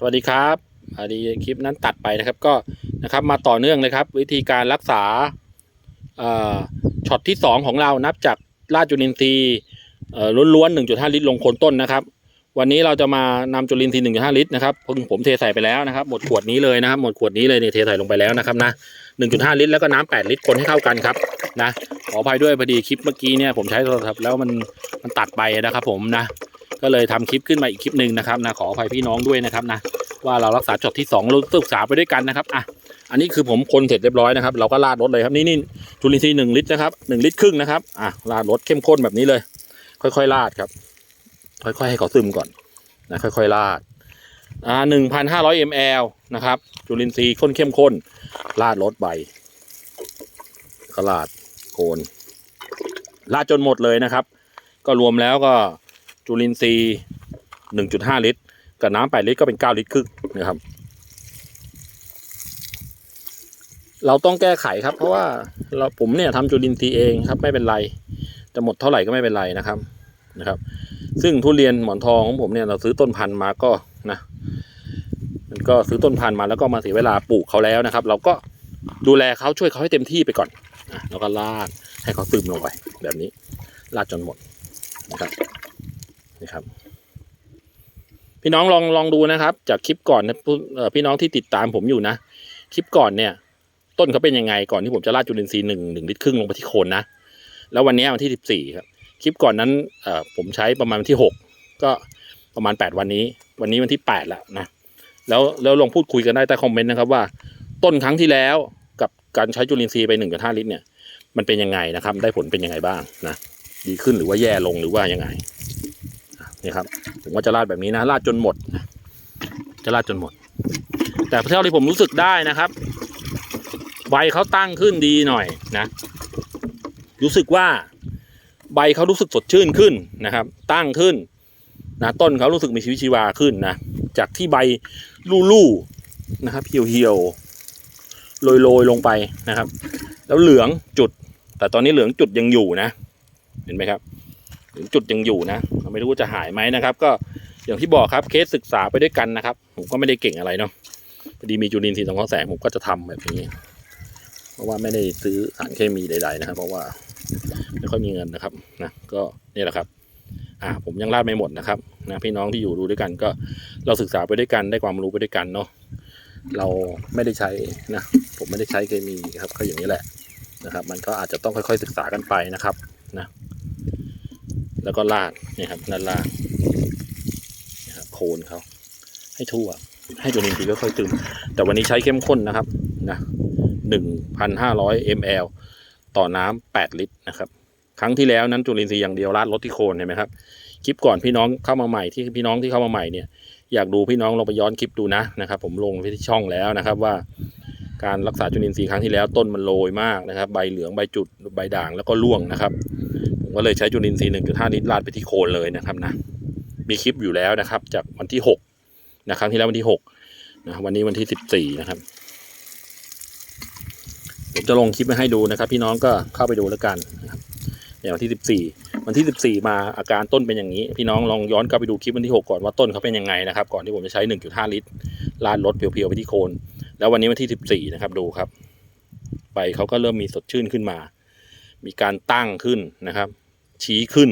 สวัสดีครับพอดีคลิปนั้นตัดไปนะครับก็นะครับมาต่อเนื่องเลยครับ วิธีการรักษาอ่อช็อตที่ 2 ของเรานับจากราดจุลินทรีย์เอ่อล้วนๆ1.5 ลิตรลงโคนต้นนะครับ วันนี้เราจะมานำจุลินทรีย์1.5 ลิตรนะครับเพิ่งผมเทใส่ไปแล้วนะครับ หมดขวดนี้เลยนะครับ หมดขวดนี้เลยเนี่ยเทใส่ลงไปแล้วนะครับนะ1.5 ลิตรแล้วก็น้ำ8ลิตรคนให้เข้ากันครับนะขออภัยด้วยพอดีคลิปเมื่อกี้เนี่ยผมใช้โทรศัพท์แล้วมันมันตัดไปนะครับผมนะ ก็เลยทำคลิปขึ้นมาอีกคลิปหนึ่งนะครับนะขออภัยพี่น้องด้วยนะครับนะว่าเรารักษาจดที่2เราศึกษาไปด้วยกันนะครับอะอันนี้คือผมคนเสร็จเรียบร้อยนะครับเราก็ราดรถเลยครับนี่นี่จุลินทรีย์หนึ่งลิตรนะครับหนึ่งลิตรครึ่งนะครับอะราดรถเข้มข้นแบบนี้เลย ค่อยๆราดครับ ค่อยๆให้เขาซึมก่อนนะค่อยๆราดอ่าหนึ่งพันห้าร้อยมลนะครับ จุลินทรีย์ข้นเข้มข้นราดรถใบก็ราดโคนราดจนหมดเลยนะครับ ก็รวมแล้วก็ จุลินทรีย์1.5ลิตร กับน้ำ8ลิตรก็เป็น9ลิตรครึ่งนะครับ เราต้องแก้ไขครับ เพราะว่าเราผมเนี่ยทำจุลินทรีย์เองครับไม่เป็นไรจะหมดเท่าไหร่ก็ไม่เป็นไรนะครับนะครับ ซึ่งทุเรียนหมอนทองของผมเนี่ยเราซื้อต้นพันธุ์มาก็นะมันก็ซื้อต้นพันธุ์มาแล้วก็มาเสียเวลาปลูกเขาแล้วนะครับ เราก็ดูแลเขาช่วยเขาให้เต็มที่ไปก่อนนะแล้วก็ลาดให้เขาซึมลงไปแบบนี้ลาดจนหมดนะครับ นี่ครับ พี่น้องลองลองดูนะครับ จากคลิปก่อนนะพี่น้องที่ติดตามผมอยู่นะ คลิปก่อนเนี่ย ต้นเขาเป็นยังไงก่อนที่ผมจะราดจุลินทรีย์หนึ่งหนึ่งลิตรครึ่งลงไปที่โคนนะแล้ววันนี้วันที่สิบสี่ครับ คลิปก่อนนั้นเอผมใช้ประมาณวันที่หกก็ประมาณแปดวันนี้ วันนี้วันที่แปดแล้วนะแล้วแล้วลองพูดคุยกันได้ใต้คอมเมนต์นะครับว่า ต้นครั้งที่แล้วกับการใช้จุลินทรีย์ไปหนึ่งจุดห้าลิตรเนี่ย มันเป็นยังไงนะครับ ได้ผลเป็นยังไงบ้างนะ ดีขึ้นหรือว่าแย่ลงหรือว่ายังไง นี่ครับผมก็จะราดแบบนี้นะราดจนหมด จะราดจนหมด แต่เท่าที่ผมรู้สึกได้นะครับใบเขาตั้งขึ้นดีหน่อยนะ รู้สึกว่าใบเขารู้สึกสดชื่นขึ้นนะครับ ตั้งขึ้นนะต้นเขารู้สึกมีชีวิตชีวาขึ้นนะ จากที่ใบลู่ๆนะครับเหี่ยวๆโรยๆลงไปนะครับ แล้วเหลืองจุด แต่ตอนนี้เหลืองจุดยังอยู่นะ เห็นไหมครับ ถึงจุดยังอยู่นะไม่รู้ว่าจะหายไหมนะครับ ก็อย่างที่บอกครับเคสศึกษาไปด้วยกันนะครับ ผมก็ไม่ได้เก่งอะไรเนาะพอดีมีจุลินทรีย์สังเคราะห์แสงผมก็จะทำแบบนี้ เพราะว่าไม่ได้ซื้อสารเคมีใด ๆ นะครับ เพราะว่าไม่ค่อยมีเงินนะครับนะก็นี่แหละครับ อ่าผมยังลาดไม่หมดนะครับนะพี่น้องที่อยู่ดูด้วยกันก็เราศึกษาไปด้วยกันได้ความรู้ไปด้วยกันเนาะเราไม่ได้ใช้นะผมไม่ได้ใช้เคมีครับก็อย่างนี้แหละนะครับ มันก็อาจจะต้องค่อยๆศึกษากันไปนะครับนะ แล้วก็ลาดเนี่ยครับนั่นลาดนะครับโคนเขาให้ทั่ว ให้จุลินทรีย์ค่อยๆซึม แต่วันนี้ใช้เข้มข้นนะครับนะหนึ่งพันห้าร้อยมลต่อน้ำแปดลิตรนะครับครั้งที่แล้วนั้นจุลินทรีย์อย่างเดียวราดลดที่โคนเห็นไหมครับคลิปก่อนพี่น้องเข้ามาใหม่ที่พี่น้องที่เข้ามาใหม่เนี่ยอยากดูพี่น้องลองไปย้อนคลิปดูนะนะครับ ผมลงที่ช่องแล้วนะครับว่า การรักษาจุลินทรีย์ครั้งที่แล้วต้นมันโรยมากนะครับ ใบเหลืองใบจุดใบด่างแล้วก็ร่วงนะครับ ก็เลยใช้จุลินทรีย์1.5ลิตรราดไปที่โคนเลยนะครับนะมีคลิปอยู่แล้วนะครับ จากวันที่6นะครั้งที่แล้ววันที่6นะวันนี้วันที่14นะครับผมจะลงคลิปมาให้ดูนะครับ พี่น้องก็เข้าไปดูแล้วกันนะครับอย่างวันที่14วันที่14มาอาการต้นเป็นอย่างนี้ พี่น้องลองย้อนกลับไปดูคลิปวันที่6ก่อนว่าต้นเขาเป็นยังไงนะครับ ก่อนที่ผมจะใช้1.5ลิตรราดรถเพียวๆไปที่โคน แล้ววันนี้วันที่14นะครับดูครับใบเขาก็เริ่มมีสดชื่นขึ้นมา มีการตั้งขึ้นนะครับ ชี้ขึ้น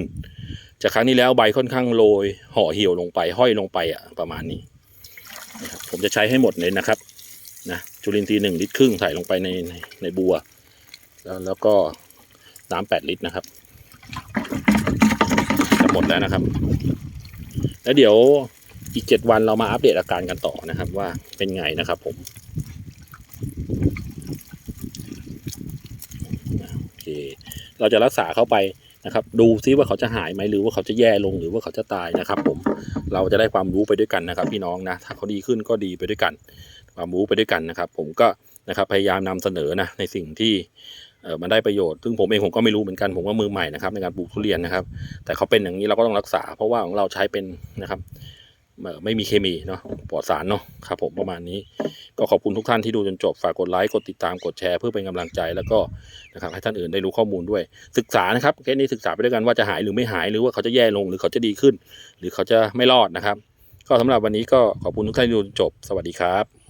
จากครั้งที่แล้วใบค่อนข้างโรยห่อเหี่ยวลงไปห้อยลงไปอะประมาณนี้นะครับผมจะใช้ให้หมดเลยนะครับนะจุลินทรีย์หนึ่งลิตรครึ่งใส่ลงไปในในในบัว แล้วแล้วก็น้ำแปดลิตรนะครับจะหมดแล้วนะครับ แล้วเดี๋ยวอีกเจ็ดวันเรามาอัปเดตอาการกันต่อนะครับ ว่าเป็นไงนะครับผมโอเคเราจะรักษาเข้าไป นะครับ ดูซิว่าเขาจะหายไหมหรือว่าเขาจะแย่ลงหรือว่าเขาจะตายนะครับ ผมเราจะได้ความรู้ไปด้วยกันนะครับ พี่น้องนะถ้าเขาดีขึ้นก็ดีไปด้วยกัน ความรู้ไปด้วยกันนะครับ ผมก็นะครับพยายามนำเสนอนะในสิ่งที่เออมันได้ประโยชน์ ซึ่งผมเองผมก็ไม่รู้เหมือนกัน ผมก็มือใหม่นะครับในการปลูกทุเรียนนะครับ แต่เขาเป็นอย่างนี้เราก็ต้องรักษา เพราะว่าของเราใช้เป็นนะครับ ไม่มีเคมีเนาะ ปลอดสารเนาะ ครับผมประมาณนี้ ก็ขอบคุณทุกท่านที่ดูจนจบฝากกดไลค์กดติดตามกดแชร์เพื่อเป็นกำลังใจแล้วก็นะครับให้ท่านอื่นได้รู้ข้อมูลด้วย ศึกษานะครับเคสนี้ศึกษาไปด้วยกันว่าจะหายหรือไม่หายหรือว่าเขาจะแย่ลงหรือเขาจะดีขึ้น หรือเขาจะไม่รอดนะครับ ก็สำหรับวันนี้ก็ขอบคุณทุกท่านที่ดูจนจบ สวัสดีครับ